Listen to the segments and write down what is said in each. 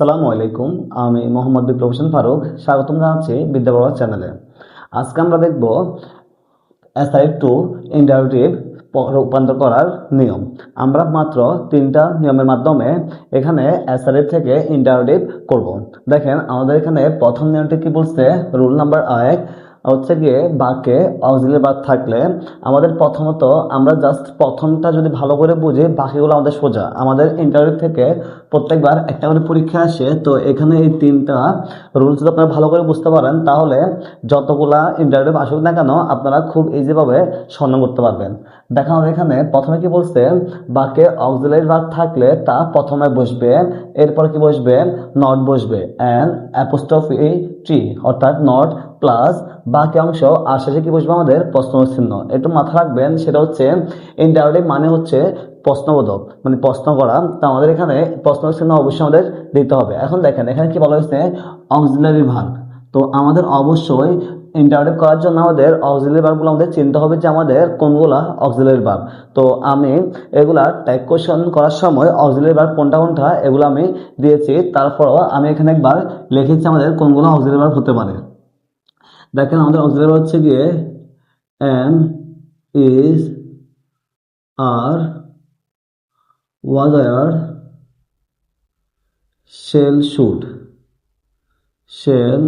সালামু আলাইকুম, আমি মোহাম্মদ বিপ্লব হোসেন ফারুক, স্বাগতম জানাচ্ছি বিদ্যাবড়া চ্যানেলে। আজকে আমরা দেখব এসআই টু ইন্টারভিউটিভ রূপান্তর করার নিয়ম। আমরা মাত্র তিনটা নিয়মের মাধ্যমে এখানে এসআরএফ থেকে ইন্টারোটিভ করব। দেখেন, আমাদের এখানে প্রথম নিয়মটি কি বলছে? রুল নাম্বার এক হচ্ছে গিয়ে বাক্যে অক্সিলারি ভার্ব থাকলে আমাদের প্রথমত আমরা জাস্ট প্রথমটা যদি ভালো করে বুঝি, বাকিগুলো আমাদের সোজা। আমাদের ইন্টারভিউ থেকে প্রত্যেকবার একটা করে পরীক্ষা আসে, তো এখানে এই তিনটা রুলস যদি আপনারা ভালো করে বুঝতে পারেন, তাহলে যতগুলা ইন্টারভিউ আসুক না কেন, আপনারা খুব ইজিভাবে স্বর্ণ করতে পারবেন। দেখা আমাদের এখানে। প্রথমে কি বলছে? বাক্যে অক্সিলারি ভার্ব থাকলে তা প্রথমে বসবে, এরপর কি বসবে? নট বসবে। অ্যান্ড অ্যাপোস্টফি টি অর্থাৎ নট প্লাস বাকি অংশ আর শেষে কি বসবে আমাদের প্রশ্ন চিহ্ন একটু মাথা রাখবেন, সেটা হচ্ছে ইন্টারভিউ মানে হচ্ছে প্রশ্নবোধক মানে প্রশ্ন করা। তো আমাদের এখানে প্রশ্ন চিহ্ন অবশ্যই আমাদের দিতে হবে। এখন দেখেন, এখানে কি বলা হয়েছে? অক্সিলারি ভার্ব তো আমাদের অবশ্যই ইন্টারভিউ করার জন্য আমাদের অক্সিলারি ভার্বগুলো আমাদের চিনতে হবে যে আমাদের কোনগুলা অক্সিলারি ভার্ব তো আমি এগুলা টাইপ কোশ্চেন করার সময় অক্সিলারি ভার্ব কোনটা কোনটা, এগুলো আমি দিয়েছি। তারপরও আমি এখানে একবার লিখেছি আমাদের কোনগুলো অক্সিলারি ভার্ব হতে পারে। দেখেন আমাদের অক্সিলারি হচ্ছে গিয়ে am is are was R shall should shall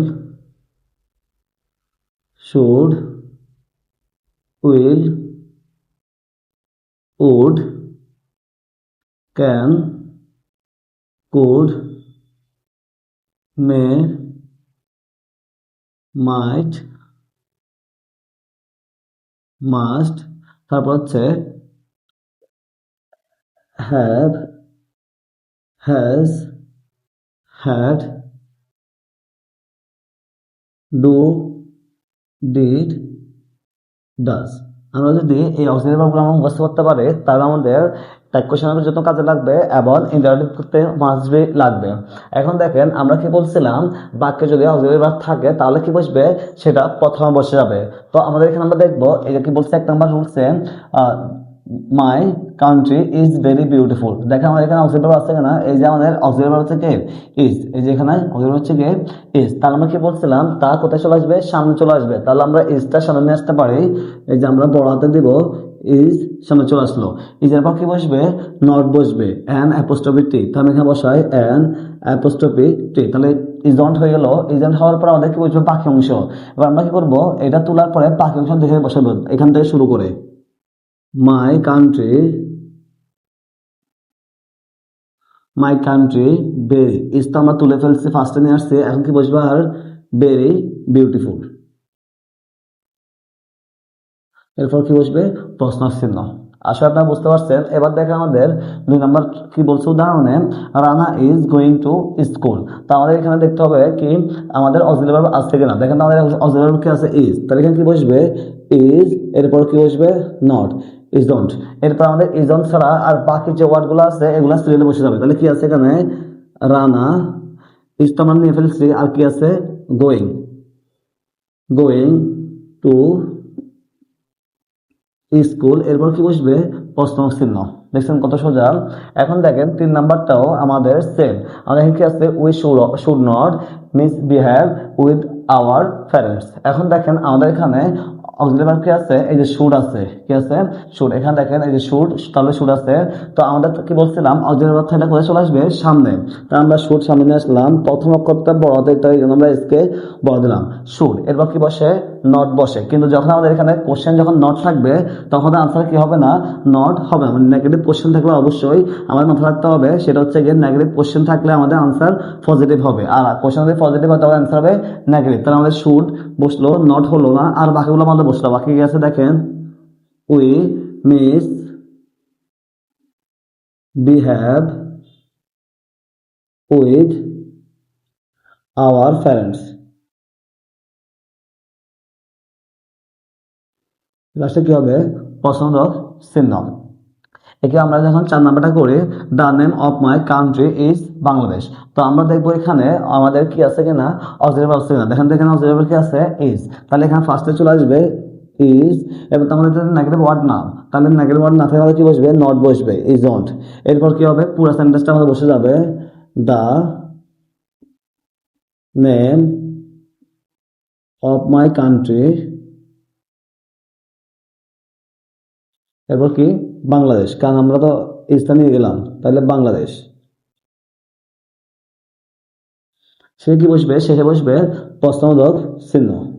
should will would can could may might must তারপর হচ্ছে have has had do did does আমরা যদি এই অক্সিলারি ভার্বগুলো আমরা মুখস্থ করতে পারি, তাহলে আমাদের টাইপ কোশ্চেনের জন্য কাজে লাগবে এবং ইন্টারভিউ করতে মাসবি লাগবে। এখন দেখেন, আমরা কি বলছিলাম, বাক্যে যদি অক্সিজেন ভার্ব থাকে, তাহলে কি বসবে? সেটা প্রথমে বসে যাবে। তো আমাদের এখানে আমরা দেখব এটা কি বলছে, এক নাম্বার বলছে my country is very beautiful দেখেন আমাদের এখানে ভার্ব আছে কিনা? এই যে আমাদের ভার্ব হচ্ছে কি? ইজ এই যে এখানে অক্সিলারি হচ্ছে কি? ইজ তাহলে আমরা কি বলছিলাম? তা কোথায় চলে আসবে? সামনে চলে আসবে। তাহলে আমরা ইজটা সামনে নিয়ে আসতে পারি। এই যে আমরা বড় হাতে দিব ইজ সামনে চলে আসলো। ইজের পর কি বসবে? নট বসবে। অ্যান অ্যাপোস্টপি টি তাহলে এখানে বসাই অ্যান অ্যাপোস্টপি টি তাহলে ইজন্ট হয়ে গেল। ইজন্ট হওয়ার পর আমাদের কি বসবে? পাখি অংশ। এবার আমরা কি করব? এটা তোলার পরে পাখি অংশ দেখে বসাবো। এখান থেকে শুরু করে। My country my country very is তো আমরা তুলে ফেলছি ফার্স্টে নিয়ে আসছি। এখন কি বসবে? আর বেরি বিউটিফুল এরপর কি বসবে? প্রশ্ন চিহ্ন। আসলে আপনারা বুঝতে পারছেন, এবার দেখেন আমাদের দুই নম্বর কি বলছে? উদাহরণে Rana is going to school তো আমাদের এখানে দেখতে হবে কি, আমাদের অক্সিলারি ভার্ব আছে কিনা? দেখেন আমাদের অক্সিলারি ভার্ব কি আছে? ইজ তাহলে এখানে কি বসবে? ইজ এরপর কি বসবে? নট ইজন্ট এরপর আমাদের ইজন্ট ছাড়া আর বাকি যে ওয়ার্ডগুলো আছে, এগুলো সিরিয়ালে বসে যাবে। তাহলে কি আছে এখানে? রানা ইজ তো আমরা নিয়ে ফেলছি, আর কি আছে? গোয়িং গোয়িং টু স্কুল এরপর কি বসবে? প্রশ্ন চিহ্ন। দেখছেন কত সোজা? এখন দেখেন, তিন নাম্বারটাও আমাদের সেম আমাদের কি আছে? We should not misbehave with our parents এখন দেখেন, আমাদের এখানে অক্সিলারি কি আছে? এই যে শুড আছে, কি আছে? শুড এখানে দেখেন, এই যে শুড তাহলে শুড আছে। তো আমাদের কি বলছিলাম? থাকলে কোথায় চলে আসবে? সামনে। তা আমরা শুড সামনে নিয়ে আসলাম। প্রথম অক্ষরটা বড় হাতে তাই আমরা এসকে বড় দিলাম। শুড এরপর কি বসে? নট বসে। কিন্তু যখন আমাদের এখানে কোশ্চেন যখন নট থাকবে, তখন আনসার কি হবে না? নট হবে। মানে নেগেটিভ কোশ্চেন থাকলে অবশ্যই আমাদের মাথা রাখতে হবে। সেটা হচ্ছে গিয়ে নেগেটিভ কোশ্চেন থাকলে আমাদের আনসার পজিটিভ হবে। আর কোশ্চেন পজিটিভ হয়, তাহলে আনসার হবে নেগেটিভ তাহলে আমাদের শুড বসল নট হলো না। আর বাকিগুলো আমাদের বসল বাকি আছে দেখেন we misbehave with our parents লাস্টে কি হবে? পছন্দ চিহ্ন একে আমরা যখন চার নাম্বারটা করি the name of my country is Bangladesh তো আমরা দেখব এখানে আমাদের কি আছে কিনা? অক্সিলারি আছে কিনা? দেখেন এখানে অক্সিলারি কি আছে? ইজ তাহলে এখানে ফার্স্টে চলে আসবে ইজ এবং যদি নেগেটিভ ওয়ার্ড না, তাহলে নেগেটিভ ওয়ার্ড না থাকলে কি বসবে? নট বসবে ইজ নট এরপর কি হবে? পুরো সেন্টেন্সটা আমাদের বসে যাবে the name of my country এরপর কি? বাংলাদেশ, কারণ আমরা তো স্থানীয় গেলাম, তাহলে বাংলাদেশ। সে কি বসবে? শেষে বসবে প্রশ্নবোধক চিহ্ন।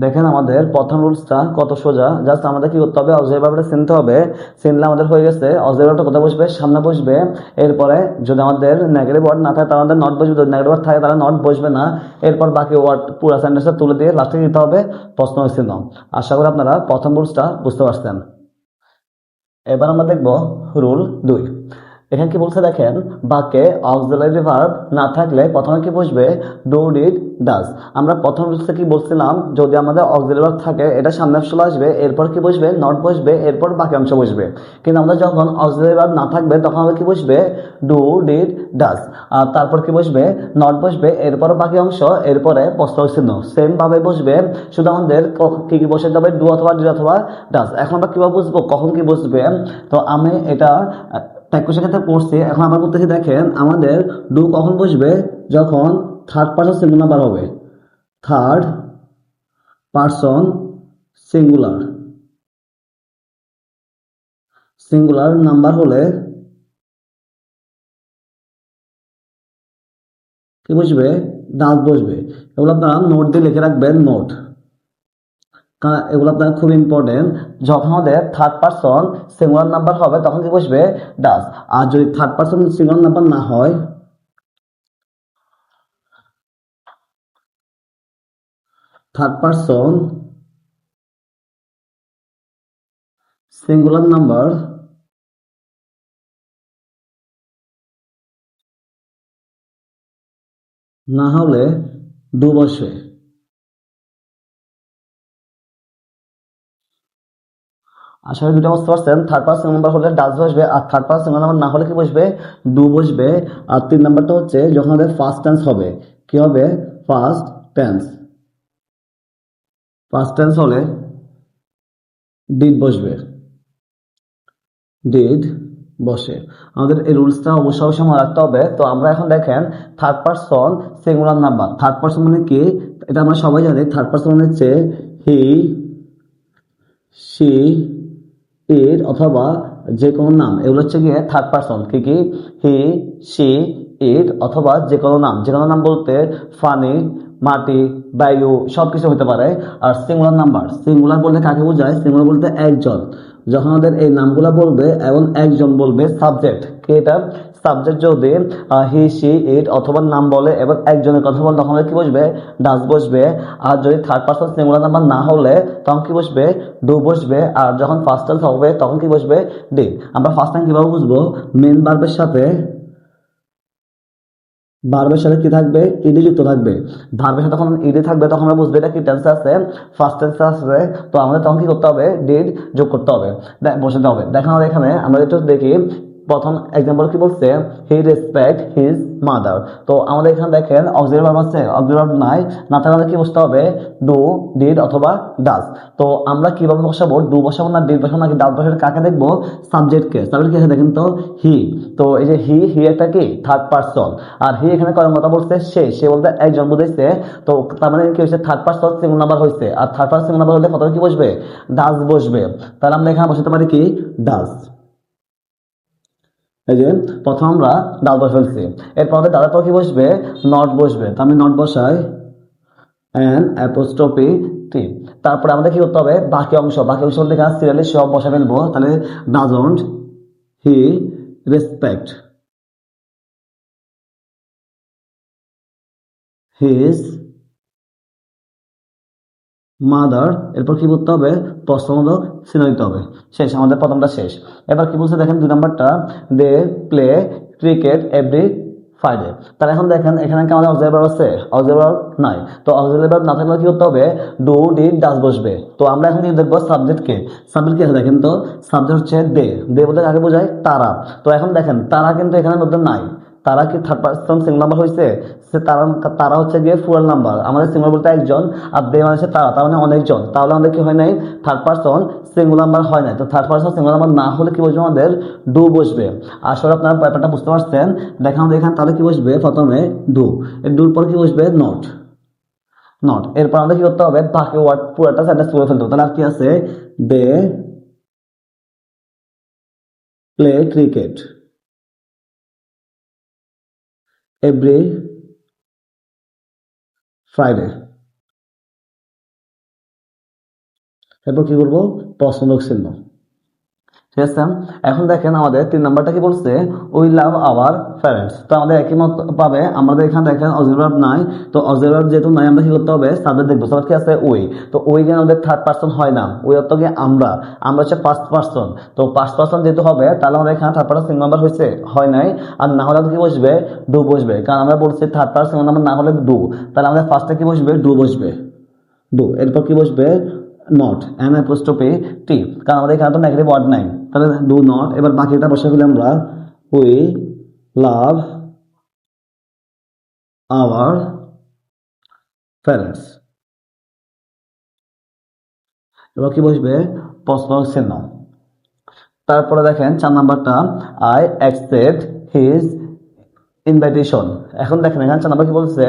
দেখেন আমাদের প্রথম রুলসটা কত সোজা। জাস্ট আমাদের কি করতে হবে? অজয় ভাবটা চিনতে হবে। চিনলে আমাদের হয়ে গেছে। অজয় ভাবটা কোথায় বসবে? সামনে বসবে। এরপরে যদি আমাদের নেগেটিভ ওয়ার্ড না থাকে, তাহলে আমাদের নট বসবে। যদি নেগেটিভ ওয়ার্ড থাকে, তাহলে নট বসবে না। এরপর বাকি ওয়ার্ড পুরো সেন্টেন্সটা তুলে দিয়ে লাস্টে দিতে হবে প্রশ্ন চিহ্ন। আশা করি আপনারা প্রথম রুলসটা বুঝতে পারছেন। এবার আমরা দেখব রুল দুই। এখানে কি বলছে দেখেন বাক্যে অক্সিলারি ভার্ব না থাকলে প্রথমে কি বসবে? ডু ডিড ডাস আমরা প্রথম রুলসে কি বলছিলাম, যদি আমাদের অক্সিলারি ভার্ব থাকে, এটা সামনে চলে আসবে, এরপর কি বসবে? নট বসবে, এরপর বাকি অংশ বসবে। কিন্তু আমাদের যখন অক্সিলারি ভার্ব না থাকবে, তখন আমাদের কি বসবে? ডু ডিড ডাস আর তারপর কি বসবে? নট বসবে এরপর বাকি অংশ, এরপরে প্রশ্ন চিহ্ন। সেম ভাবে বসবে, শুধু আমাদের ক- কি কি বসে যাবে ডু অথবা ডিড অথবা ডাস এখন আমরা কীভাবে বুঝব? কখন কি বসবে? তো আমি এটা প্র্যাকটিসের ক্ষেত্রে পড়ছি। এখন আবার করতেছি দেখেন আমাদের ডু কখন বসবে? যখন থার্ড পার্সন সিঙ্গুলার নাম্বার হবে। Third person singular singular number হলে কি বসবে? ডাল বসবে। এগুলো আপনারা নোট দিয়ে লিখে রাখবেন নোট এগুলো আপনার খুব ইম্পর্টেন্ট যখন আমাদের থার্ড পার্সন সিঙ্গুলার নাম্বার হবে, তখন কি বসবে? ডাস আর যদি থার্ড পার্সন সিঙ্গুলার নাম্বার না হয় থার্ড পার্সন সিঙ্গুলার নাম্বার না হলে দু বসবে। করি দুটো বুঝতে পারছেন থার্ড পার্সন নাম্বার হলে ডাস বসবে আর থার্ড পার্সন নাম্বার না হলে কি বসবে? ডু বসবে। আর তিন নাম্বারটা হচ্ছে যখন আমাদের ফার্স্ট টেন্স হবে, কি হবে? ফার্স্ট টেন্স ফার্স্ট টেন্স হলে ডিড বসবে। ডিড বসে। আমাদের এই রুলসটা অবশ্যই অবশ্যই মনে রাখতে হবে। তো আমরা এখন দেখেন third person singular number third person মানে কি? এটা আমরা সবাই জানি। থার্ড পার্সন মানে হচ্ছে হি সি ইট অথবা যে কোনো নাম, এগুলো হচ্ছে গিয়ে থার্ড পার্সন কি কি? হি, সি ইট অথবা যে কোনো নাম যে কোনো নাম বলতে ফানি মাটি, বায়ু সব কিছু হতে পারে। আর সিঙ্গুলার নাম্বার সিঙ্গুলার বলতে কাকে বোঝায়? সিঙ্গুলার বলতে একজন। যখন আমাদের এই নামগুলা বলবে এবং একজন বলবে সাবজেক্ট এটা? সাবজেক্ট যদি হি সি ইট অথবা নাম বলে এবং একজনের কথা বলে, তখন কি বসবে? ডাস বসবে। আর যদি থার্ড পার্সন সিঙ্গুলার নাম্বার না হলে, তখন কি বসবে? ডু বসবে। আর যখন ফার্স্ট হবে, তখন কি বসবে? ডি আমরা ফার্স্ট টাইম কীভাবে বুঝব? মেন বার্বের সাথে ভার্বের সাথে কি থাকবে? ইডি যুক্ত থাকবে। ভার্বের সাথে তখন ইডি থাকবে, তখন আমরা বুঝবে এটা কি টেন্স আছে ফার্স্ট টেন্স আছে। তো আমাদের তখন কি করতে হবে? ডিড যোগ করতে হবে। বসাতে হবে। দেখা আমাদের এখানে, আমরা যেটা দেখি প্রথম এক্সাম্পল কি বলছে? হি রেসপেক্ট হিজ মাদার তো আমাদের এখানে দেখেন অক্সিলারি ভার্ব আছে অক্সিলারি ভার্ব নাই না থাকলে কি বসতে হবে? ডু ডিড অথবা ডাজ তো আমরা কীভাবে বসাবো? ডু বসাবো না ডিড বসাবো নাকি ডাজ বসাবো? কাকে দেখব? সাবজেক্টকে সাবজেক্ট কি দেখেন তো হি তো এই যে হি হি একটা কি? থার্ড পার্সন আর হি এখানে কয়েক কথা বলছে সে। সে বলতে একজন বুঝাইছে। তো তার মানে কি হয়েছে? থার্ড পার্সন সিঙ্গল নাম্বার হয়েছে আর থার্ড পার্সন সিঙ্গল নাম্বার হলে কত কি বসবে? ডাজ বসবে। তাহলে আমরা এখানে বসাতে পারি কি? ডাজ এই যে প্রথম আমরা ডাল বসে ফেলছি এরপর ডালের পর কি বসবে? নট বসবে। তো আমি নট বসাই। অ্যান অ্যাপোস্ট্রফি টি তারপরে আমাদের কি করতে হবে? বাকি অংশ। বাকি অংশ বলতে এখানে সিরিয়ালি সব বসে ফেলব। তাহলে doesn't he respect his mother, এরপর কি করতে হবে? প্রশ্নমূলক চিহ্ন দিতে হবে। শেষ, আমাদের প্রথমটা শেষ। এবার কি বলছে? দেখেন দুই নাম্বারটা, they play cricket every Friday. তাহলে এখন দেখেন, এখানে কি আমাদের অবজারভার আছে? অবজারভার নাই। তো অবজারভার না থাকলে কি করতে হবে? ডু ডি ডাস বসবে। তো আমরা এখন কি দেখব? সাবজেক্টকে সাবজেক্ট কি আছে দেখেন তো? সাবজেক্ট হচ্ছে দে। দে বলতে কাকে বোঝায়? তারা। তো এখন দেখেন, তারা কিন্তু এখানের মধ্যে নাই। তারা কি থার্ড পার্সন সিঙ্গল নাম্বার হয়েছে সে তারা তারা হচ্ছে গিয়ে ফুয়াল নাম্বার আমাদের সিঙ্গল বলতে একজন আর দে মানে তারা, তার মানে অনেকজন। তাহলে আমাদের কি হয় নাই? থার্ড পার্সন সিঙ্গল নাম্বার হয় নাই। তো থার্ড পার্সন সিঙ্গল নাম্বার না হলে কি বসবে আমাদের? ডু বসবে। আসলে আপনারা ব্যাপারটা বুঝতে পারছেন? দেখেন আমাদের এখানে তাহলে কি বসবে? প্রথমে ডু ডুর পর কি বসবে? নট নট এরপর আমাদের কি করতে হবে? বাকি ওয়ার্ড পুরোটা সেন্টেন্স করে ফেলতে হবে। তাহলে আর কি আছে? They play cricket every Friday. এরপর কি করব পছন্দক চিহ্ন আছে? এখন দেখেন আমাদের তিন নাম্বারটা কি বলছে? উই লাভ আওয়ার প্যারেন্টস তো আমাদের একই মত পাবে। আমাদের এখানে দেখেন অজিভার নাই। তো অজিভার যেহেতু নাই, আমরা কি করতে হবে? সাবজেক্ট দেখব। সাবজেক্ট কি আছে? উই তো উই গেন আমাদের থার্ড পার্সন হয় না। উই অর্থ কি? আমরা। আমরা হচ্ছে ফার্স্ট পার্সন তো ফার্স্ট পার্সন যেহেতু হবে, তাহলে আমাদের এখানে থার্ড পার্সন সিঙ্গল নাম্বার হয়েছে? হয় নাই। আর না হলে কি বসবে? ডু বসবে। কারণ আমরা বলছি থার্ড পার্সন সিঙ্গল নাম্বার না হলে ডু তাহলে আমাদের ফার্স্টে কি বসবে? ডু বসবে। ডু এরপর কি বসবে? নট এন অ্যাপোস্ট্রফি টি কারণ আমাদের এখানে তো নেগেটিভ ওয়ার্ড নাই। তাহলে ডু নট এবার বাকিটা বসে ফেলে আমরা উই লাভ আওয়ার প্যারেন্টস এবার কি বসবে? প্রশ্ন চিহ্ন তারপরে দেখেন, চার নাম্বারটা আই অ্যাকসেপ্ট হিজ ইনভাইটেশন এখন দেখেন, এখানে চার নাম্বার কি বলছে?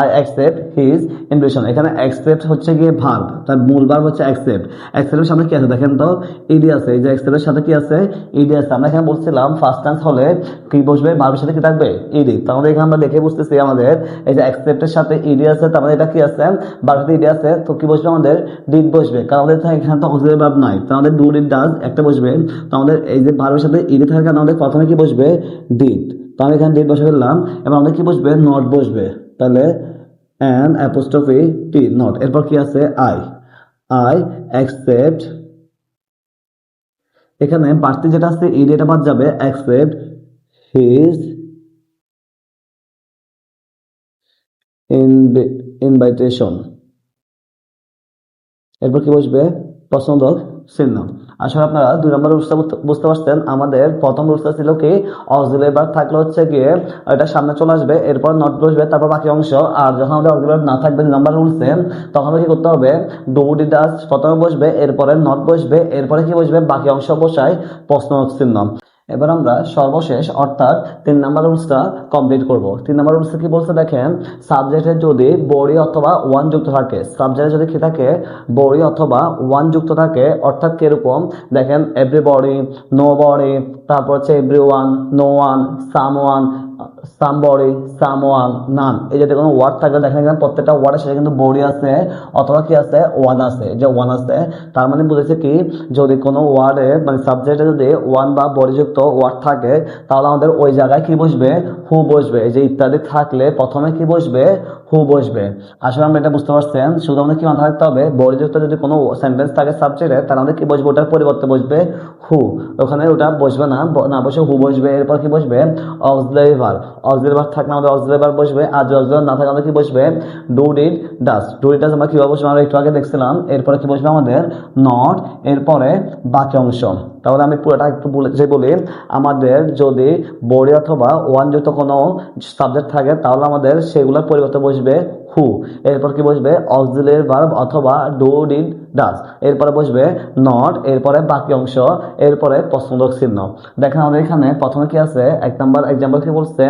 আই অ্যাকসেপ্ট হিজ ইনভিটেশন এখানে অ্যাকসেপ্ট হচ্ছে গিয়ে ভার্ব তার মূল ভার্ব হচ্ছে অ্যাকসেপ্ট অ্যাকসেপ্টের সামনে কি আছে? দেখেন তো ইডি আছে। এই যে অ্যাকসেপ্টের সাথে কি আছে? ইডি আছে। আমরা এখানে বলছিলাম ফার্স্ট টেন্স হলে কি বসবে? ভার্বের সাথে কি থাকবে? ইডি তো আমাদের এখানে আমরা দেখে বুঝতেছি আমাদের, এই যে অ্যাকসেপ্টের সাথে ইডি আছে, তার মানে এটা কি আছে? ভার্বের ইডি আছে, তো কি বসবে আমাদের? ডিড বসবে। কারণ আমাদের এখানে তো অক্সিলারি ভার্ব নাই। তো আমাদের ডু ডিড ডাজ একটা বসবে। তো আমাদের এই যে ভার্বের সাথে ইডি থাকার কারণে আমাদের প্রথমে কি বসবে? ডিড তো আমি এখানে ডিড বসে ফেললাম, এবার আমাদের কি বসবে? নট বসবে। তাহলে অ্যান অ্যাপোস্ট্রফি টি নট এরপর কি আছে? আই আই অ্যাকসেপ্ট এখানে বাড়তি যেটা আছে ইডি এটা বাদ যাবে অ্যাকসেপ্ট হিজ ইনভাইটেশন এরপর কি বসবে? পছন্দক চিহ্ন আসলে আপনারা দুই নম্বর বুঝতে পারছেন, আমাদের প্রথম রুলসটা ছিল কি অক্সিলেবার থাকলে হচ্ছে গিয়ে এটা সামনে চলে আসবে, এরপর নট বসবে, তারপর বাকি অংশ, আর যখন আমাদের অক্সিলারি না থাকবে, দুই নম্বর রুলসে তখন কি করতে হবে, ডুবুটি দাস প্রথমে বসবে, এরপরে নট বসবে, এরপরে কি বসবে, বাকি অংশ বসায়, প্রশ্ন চিহ্ন। এবার আমরা সর্বশেষ, অর্থাৎ তিন নাম্বার রুলসটা কমপ্লিট করব। তিন নাম্বার রুলসে কি বলছে দেখেন সাবজেক্টে যদি বড়ি অথবা ওয়ান যুক্ত থাকে সাবজেক্টে যদি কি থাকে, বড়ি অথবা ওয়ান যুক্ত থাকে, অর্থাৎ কীরকম? দেখেন এভরি বডি নো বডি তারপর হচ্ছে everyone no one someone somebody someone none এই যাতে কোনো ওয়ার্ড থাকলে দেখেন এখানে প্রত্যেকটা ওয়ার্ডের সাথে কিন্তু বডি আছে অথবা কি আছে? ওয়ান আছে। যে ওয়ান আছে, তার মানে বুঝেছে কি? যদি কোনো ওয়ার্ডে মানে সাবজেক্টে যদি ওয়ান বা বডিযুক্ত ওয়ার্ড থাকে, তাহলে আমাদের ওই জায়গায় কি বসবে? হু বসবে। এই যে ইত্যাদি থাকলে প্রথমে কি বসবে? হু বসবে। আসলে আমরা এটা বুঝতে পারছেন। শুধু আমাদের কি মাথায় রাখতে হবে? বডিযুক্ত যদি কোনো সেন্টেন্স থাকে সাবজেক্টে তাহলে আমাদের কি বসবে? ওটার পরিবর্তে বসবে হু ওখানে ওটা বসবে না না বসে হু বসবে, এরপর কি বসবে? অক্সিলারি ভার্ব অক্সিলারি ভার্ব থাকলে আমাদের অক্সিলারি ভার্ব বসবে, আর যদি অক্সিলারি না থাকে আমাদের কি বসবে? Do does. ডু ডাস আমরা কীভাবে বসবে? আমরা একটু আগে দেখছিলাম, এরপরে কি বসবে আমাদের? নট, এরপরে বাকি অংশ। তাহলে আমি পুরোটা একটু বলে বলি, আমাদের যদি বডি অথবা ওয়ান যুক্ত কোনো সাবজেক্ট থাকে, তাহলে আমাদের সেগুলোর পরিবর্তে বসবে হু। এরপর কি বসবে? অক্সিলারি ভার্ব অথবা ডু ডাস এরপরে বসবে নট এরপরে বাকি অংশ, এরপরে প্রশ্নবোধক চিহ্ন। দেখেন আমাদের এখানে প্রথমে কি আছে? এক নাম্বার এক্সাম্পল কি বলছে?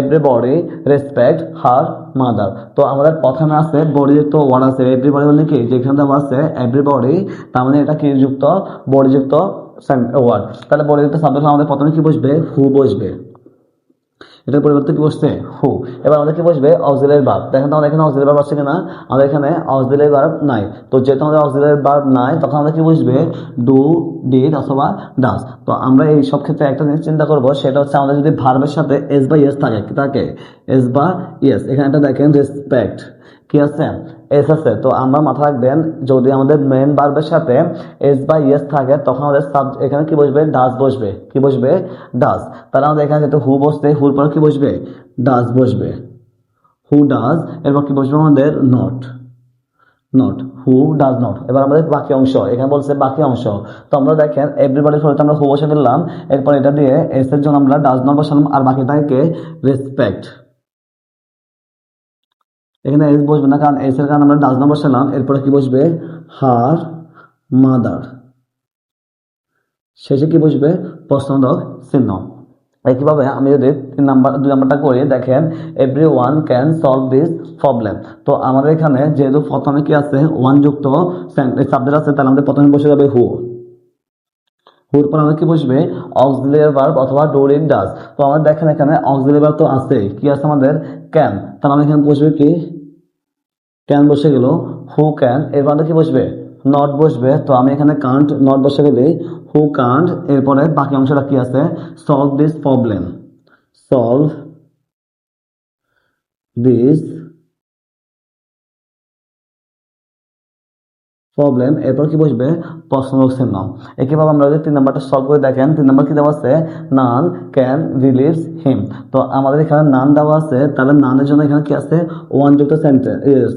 এভরিবডি রেসপেক্ট হার মাদার তো আমাদের প্রথমে আছে বডি যুক্ত ওয়ার্ড আছে। এভরিবডি মানে কি? যেখানে দেওয়া আছে এভরিবডি তার মানে এটা কি যুক্ত? বডি যুক্ত ওয়ার্ড তাহলে বডি যুক্ত সাবজেক্ট আমাদের প্রথমে কি বসবে? হু বসবে? এটার পরিবর্তে কি বসছে? হু। এবার আমাদের কি বসবে? অক্সিলারি বাপ দেখেন আমাদের এখানে অক্সিলারি বাপ আছে কিনা? আমাদের এখানে অক্সিলারি বার্ব নাই। তো যেহেতু আমাদের অক্সিলারি বাপ নাই, তখন আমাদের কি বসবে? ডু, ডিড অথবা ডাস তো আমরা এই সব ক্ষেত্রে একটা জিনিস চিন্তা করব, সেটা হচ্ছে আমাদের যদি ভার্বের সাথে এস বা ইয়েস থাকে থাকে? এস বা ইয়েস এখানে একটা দেখেন রেসপেক্ট কি আছে? এস আছে। তো আমরা মাথা রাখবেন, যদি আমাদের মেন ভার্বের সাথে এস বা ইয়েস থাকে, তখন আমাদের সাব এখানে কি বসবে? ডাস বসবে। কি বসবে? ডাস তাহলে আমাদের এখানে যেহেতু হু বসতে হুর পর কি বসবে? ডাস বসবে। হু ডাস এরপর কি বসবে আমাদের? Not not who does not এবার আমাদের বাকি অংশ, এখানে বলছে বাকি অংশ। তো আমরা দেখেন এভরিবাডির ফলে আমরা হু বসে ফেললাম, এরপর এটা দিয়ে এস এর জন্য আমরা ডাজ নট বসালাম, আর বাকি বাকিটাকে রেসপেক্ট এখানে এস বসবে না, কারণ এস এর কারণে আমরা ডাজ নট বসালাম এরপরে কি বসবে? Her mother. শেষে কি বসবে? প্রশ্নবোধক চিহ্ন। একইভাবে আমি যদি তিন নাম্বার, দুই নাম্বারটা করি, দেখেন everyone can solve this problem তো আমাদের এখানে যেহেতু প্রথমে কি আছে? ওয়ান যুক্ত সাবজেক্ট আছে, তাহলে আমাদের প্রথমে বসে যাবে হু হুর পর আমাদের কি বসবে? অক্সিলিয়ারি অথবা ডোরিং ডাস তো আমাদের দেখেন এখানে অক্সিলিয়ারি তো আছে কি আছে আমাদের? ক্যান তাহলে আমাদের এখানে বসবে কি? ক্যান বসে গেল? হু ক্যান এর বাদে কি বসবে? নট বসবে। তো আমি এখানে কান্ট নট বসে গেলে হু কান্ট এরপরে বাকি অংশটা কি আছে? Solve this problem solve this problem এরপর কি বসবে? প্রশ্নবোধক চিহ্ন। একইভাবে আমরা যদি তিন নাম্বারটা সলভ করে দেখেন, তিন নাম্বার কি দেওয়া আছে? নান ক্যান রিলিভস হিম তো আমাদের এখানে নান দেওয়া আছে, তাহলে নানের জন্য এখানে কি আছে? ওয়ান যুক্ত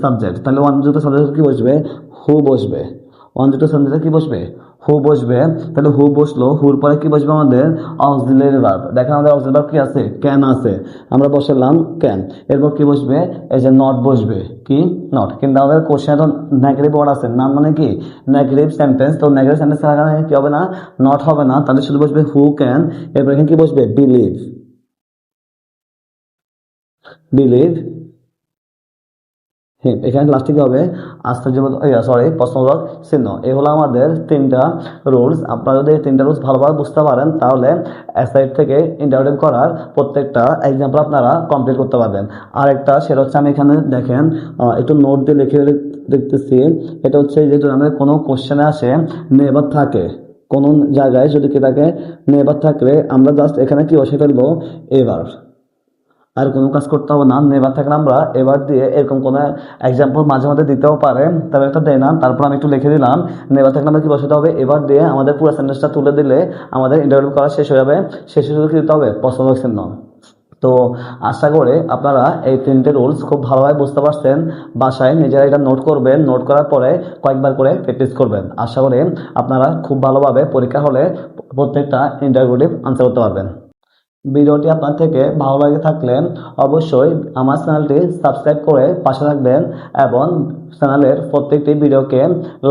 সাবজেক্ট তাহলে ওয়ান যুক্ত সাবজেক্ট কি বসবে? হু বসবে? ওয়ান যুক্ত সাবজেক্টে কি বসবে? হু বসবে, তাহলে হু বসল, হুর পরে কি বসবে আমাদের? অক্সিলারি ভার্ব দেখেন আমাদের অক্সিলারি কি আছে? ক্যান আছে। আমরা বসালাম ক্যান। এরপর কি বসবে? এই যে নট বসবে। কি? নট। কিন্তু আমাদের কোশ্চেনে তো নেগেটিভ ওয়ার্ড আছে। নাম মানে কি? নেগেটিভ সেন্টেন্স তো নেগেটিভ সেন্টেন্স থাকার কারণে কি হবে না? নট হবে না। তাহলে শুধু বসবে হু, ক্যান। এরপর এখানে কি বসবে? বিলিভ বিলিভ হ্যাঁ এখানে লাস্টে কি হবে আশ্চর্য সরি প্রশ্নবোধক চিহ্ন। এই হলো আমাদের তিনটা রুলস আপনারা যদি এই তিনটা রুলস ভালোভাবে বুঝতে পারেন, তাহলে অ্যাসাইড থেকে ইন্টারভিউ করার প্রত্যেকটা এক্সাম্পল আপনারা কমপ্লিট করতে পারবেন। আর একটা সেটা হচ্ছে আমি এখানে দেখেন একটু নোট দিয়ে লিখে দেখতেছি। এটা হচ্ছে যে আমাদের কোনো কোশ্চেনে আসে নেবার থাকে, কোন জায়গায় যদি কি থাকে নেবার থাকলে আমরা জাস্ট এখানে কি বসে ফেলব? এবার। আর কোনো কাজ করতে হবে না, নেবার থাকলে আমরা এবার দিয়ে এরকম কোনো এক্সাম্পল মাঝে মাঝে দিতেও পারে তবে একটা দেয় না তারপর আমি একটু লিখে দিলাম। নেবার থাকলে আমরা কি বসাতে হবে? এবার দিয়ে আমাদের পুরো সেন্টেন্সটা তুলে দিলে আমাদের ইন্টারভিউ করা শেষ হয়ে যাবে। শেষ কি দিতে হবে? পছন্দ চিহ্ন তো আশা করে আপনারা এই তিনটে রুলস খুব ভালোভাবে বুঝতে পারছেন। বাসায় নিজেরা এটা নোট করবেন। নোট করার পরে কয়েকবার করে প্র্যাকটিস করবেন। আশা করি আপনারা খুব ভালোভাবে পরীক্ষা হলে প্রত্যেকটা ইন্টারভিউটিভ আনসার করতে পারবেন। ভিডিওটি আপনার থেকে ভালো লাগে থাকলে অবশ্যই আমার চ্যানেলটি সাবস্ক্রাইব করে পাশে থাকবেন এবং চ্যানেলের প্রত্যেকটি ভিডিওকে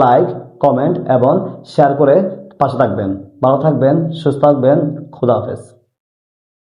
লাইক, কমেন্ট এবং শেয়ার করে পাশে থাকবেন। ভালো থাকবেন, সুস্থ থাকবেন, খুদা হাফেজ।